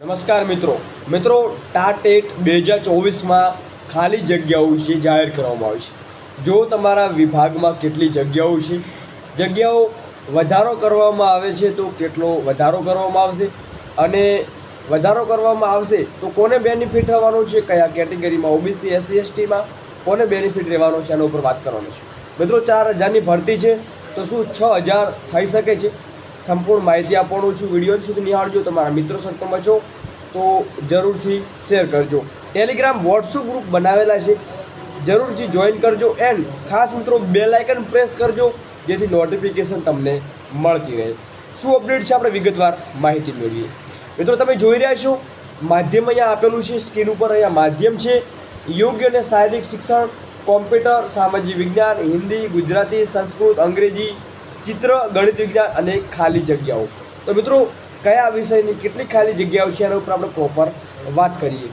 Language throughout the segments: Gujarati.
નમસ્કાર મિત્રો. મિત્રો ટાટેટ બે હજાર ચોવીસમાં ખાલી જગ્યાઓ છે જાહેર કરવામાં આવી છે. જો તમારા વિભાગમાં કેટલી જગ્યાઓ છે, જગ્યાઓ વધારો કરવામાં આવે છે તો કેટલો વધારો કરવામાં આવશે અને વધારો કરવામાં આવશે તો કોને બેનિફિટ થવાનો છે, કયા કેટેગરીમાં? ઓબીસી, એસસી, એસટીમાં કોને બેનિફિટ રહેવાનો છે, એના ઉપર વાત કરવાની છે. મિત્રો, ચાર હજારની ભરતી છે તો શું છ હજાર થઈ શકે છે? સંપૂર્ણ માહિતી આપવાનું છું. વીડિયો સુધી નિહાળજો, તમારા મિત્રો સર્કલમાં છો, તો જરૂરથી શેર કરજો. ટેલિગ્રામ વોટ્સઅપ ગ્રુપ બનાવેલા છે. જરૂરથી જોઈન કરજો એન્ડ ખાસ મિત્રો બેલ પ્રેસ કરજો, જેથી નોટિફિકેશન તમને મળતી રહે. શું અપડેટ છે આપણે વિગતવાર માહિતી મેળવીએ. મિત્રો, તમે જોઈ રહ્યા છો, માધ્યમ અહીંયા આપેલું છે, સ્ક્રીન ઉપર અહીંયા માધ્યમ છે. યોગ્ય અને શારીરિક શિક્ષણ, કોમ્પ્યુટર, સામાજિક વિજ્ઞાન, હિન્દી, ગુજરાતી, સંસ્કૃત, અંગ્રેજી ચિત્ર, ગણિત વિજ્ઞાન અને ખાલી જગ્યાઓ. તો મિત્રો, કયા વિષયની કેટલી ખાલી જગ્યાઓ છે એના ઉપર આપણે પ્રોપર વાત કરીએ.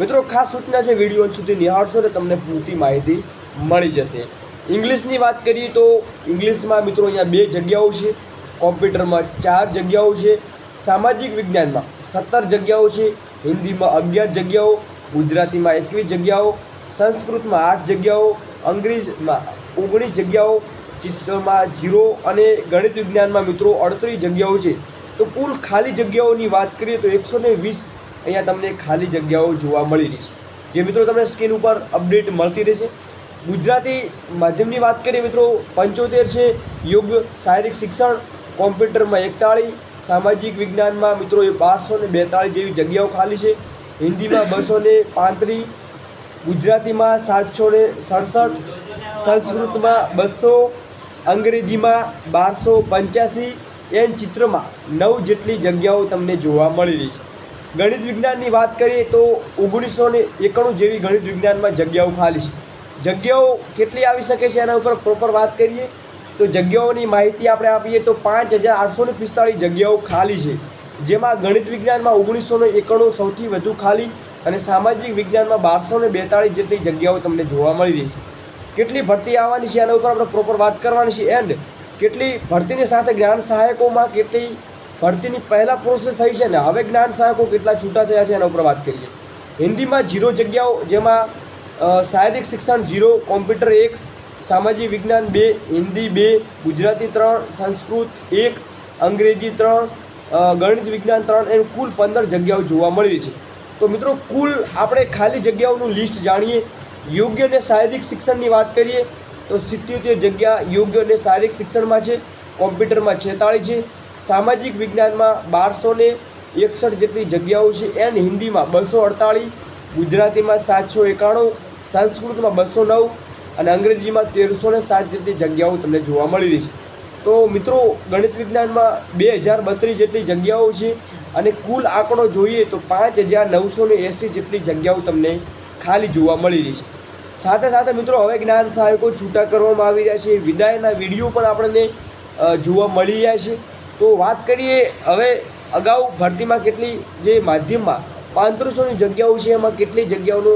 મિત્રો, ખાસ સૂચના છે વીડિયો સુધી નિહાળશો તો તમને પૂરતી માહિતી મળી જશે. ઇંગ્લિશની વાત કરીએ તો ઇંગ્લિશમાં મિત્રો અહીંયા બે જગ્યાઓ છે. કોમ્પ્યુટરમાં ચાર જગ્યાઓ છે. સામાજિક વિજ્ઞાનમાં સત્તર જગ્યાઓ છે. હિન્દીમાં અગિયાર જગ્યાઓ, ગુજરાતીમાં એકવીસ જગ્યાઓ, સંસ્કૃતમાં આઠ જગ્યાઓ, અંગ્રેજમાં ઓગણીસ જગ્યાઓ ચિત્રમાં જીરો અને ગણિત વિજ્ઞાનમાં મિત્રો અડત્રીસ જગ્યાઓ છે. તો કુલ ખાલી જગ્યાઓની વાત કરીએ તો એકસો ને વીસ અહીંયા તમને ખાલી જગ્યાઓ જોવા મળી રહી છે. જે મિત્રો તમને સ્ક્રીન ઉપર અપડેટ મળતી રહેશે. ગુજરાતી માધ્યમની વાત કરીએ મિત્રો, પંચોતેર છે, યોગ, શારીરિક શિક્ષણ, કોમ્પ્યુટરમાં એકતાળીસ, સામાજિક વિજ્ઞાનમાં મિત્રો એ બારસો ને બેતાળીસ જેવી જગ્યાઓ ખાલી છે. હિન્દીમાં બસો ને પાંત્રીસ, ગુજરાતીમાં સાતસો ને સડસઠ, સંસ્કૃતમાં બસો અંગ્રેજીમાં બારસો પંચ્યાસી એન ચિત્રમાં નવ જેટલી જગ્યાઓ તમને જોવા મળી રહી છે. ગણિત વિજ્ઞાનની વાત કરીએ તો ઓગણીસો ને એકાણું જેવી ગણિત વિજ્ઞાનમાં જગ્યાઓ ખાલી છે. જગ્યાઓ કેટલી આવી શકે છે એના ઉપર પ્રોપર વાત કરીએ તો જગ્યાઓની માહિતી આપણે આપીએ તો પાંચ હજાર આઠસો ને પિસ્તાળીસ જગ્યાઓ ખાલી છે. જેમાં ગણિત વિજ્ઞાનમાં ઓગણીસો ને એકાણું સૌથી વધુ ખાલી અને સામાજિક વિજ્ઞાનમાં બારસો ને બેતાળીસ જેટલી જગ્યાઓ તમને જોવા મળી રહી છે. કેટલી ભરતી આવવાની છે એના ઉપર આપણે પ્રોપર વાત કરવાની છે. એન્ડ કેટલી ભરતીની સાથે જ્ઞાન સહાયકોમાં કેટલી ભરતીની પહેલાં પ્રોસેસ થઈ છે ને હવે જ્ઞાન સહાયકો કેટલા છૂટા થયા છે એના ઉપર વાત કરીએ. હિન્દીમાં જીરો જગ્યાઓ જેમાં શારીરિક શિક્ષણ જીરો, કોમ્પ્યુટર એક, સામાજિક વિજ્ઞાન બે, હિન્દી બે, ગુજરાતી ત્રણ, સંસ્કૃત એક, અંગ્રેજી ત્રણ ગણિત વિજ્ઞાન ત્રણ એમ કુલ પંદર જગ્યાઓ જોવા મળી છે. તો મિત્રો કુલ આપણે ખાલી જગ્યાઓનું લિસ્ટ જાણીએ યોગ્ય અને શારીરિક શિક્ષણની વાત કરીએ તો સિત્યોતેર જગ્યા યોગ્ય અને શારીરિક શિક્ષણમાં છે, કોમ્પ્યુટરમાં છેતાળીસ છે, સામાજિક વિજ્ઞાનમાં બારસો ને એકસઠ જેટલી જગ્યાઓ છે એન્ડ હિન્દીમાં બસો અડતાળીસ, ગુજરાતીમાં સાતસો એકાણું, સંસ્કૃતમાં બસો નવ અને અંગ્રેજીમાં તેરસો ને સાત જેટલી જગ્યાઓ તમને જોવા મળી રહી છે. તો મિત્રો, ગણિત વિજ્ઞાનમાં બે હજાર બત્રીસ જેટલી જગ્યાઓ છે અને કુલ આંકડો જોઈએ તો પાંચ હજાર નવસો ને એંસી જેટલી જગ્યાઓ તમને ખાલી જોવા મળી રહી છે. સાથે સાથે મિત્રો, હવે જ્ઞાન સહાયકો છૂટા કરવામાં આવી રહ્યા છે. વિદાયના વીડિયો પણ આપણને જોવા મળી રહ્યા છે. તો વાત કરીએ, હવે અગાઉ ભરતીમાં કેટલી જે માધ્યમમાં પાંત્રીસોની જગ્યાઓ છે, એમાં કેટલી જગ્યાઓનો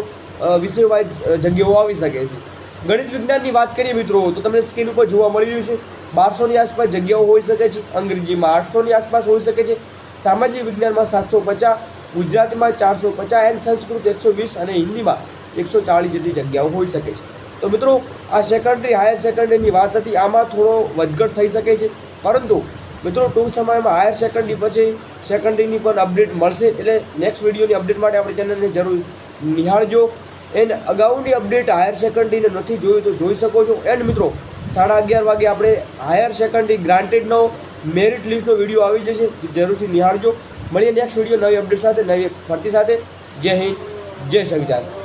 વિષયવાઇઝ જગ્યાઓ આવી શકે છે. ગણિત વિજ્ઞાનની વાત કરીએ મિત્રો, તો તમને સ્ક્રીન ઉપર જોવા મળી રહ્યું છે. બારસોની આસપાસ જગ્યાઓ હોઈ શકે છે. અંગ્રેજીમાં આઠસોની આસપાસ હોઈ શકે છે. સામાજિક વિજ્ઞાનમાં સાતસો પચાસ. ગુજરાતીમાં ચારસો પચાસ એન્ડ સંસ્કૃત, એકસો વીસ અને હિન્દીમાં એકસો ચાળીસ જેટલી જગ્યાઓ હોઈ શકે છે. તો મિત્રો, આ સેકન્ડરી હાયર સેકન્ડરીની વાત હતી, આમાં થોડો વધઘટ થઈ શકે છે. પરંતુ, મિત્રો, ટૂંક સમયમાં હાયર સેકન્ડરી પછી સેકન્ડરીની પણ અપડેટ મળશે. એટલે નેક્સ્ટ વિડીયોની અપડેટ માટે આપણી ચેનલને જરૂર નિહાળજો. એન્ડ અગાઉની અપડેટ હાયર સેકન્ડરીને નથી જોયું તો જોઈ શકો છો. એન્ડ મિત્રો, સાડા અગિયાર વાગે આપણે હાયર સેકન્ડરી ગ્રાન્ટેડનો મેરિટ લિસ્ટનો વીડિયો આવી જશે. જરૂરથી નિહાળજો. મળીએ નેક્સ્ટ વીડિયો નવી અપડેટ સાથે નવી ભરતી સાથે. જય હિન્દ જય સંવિધાન.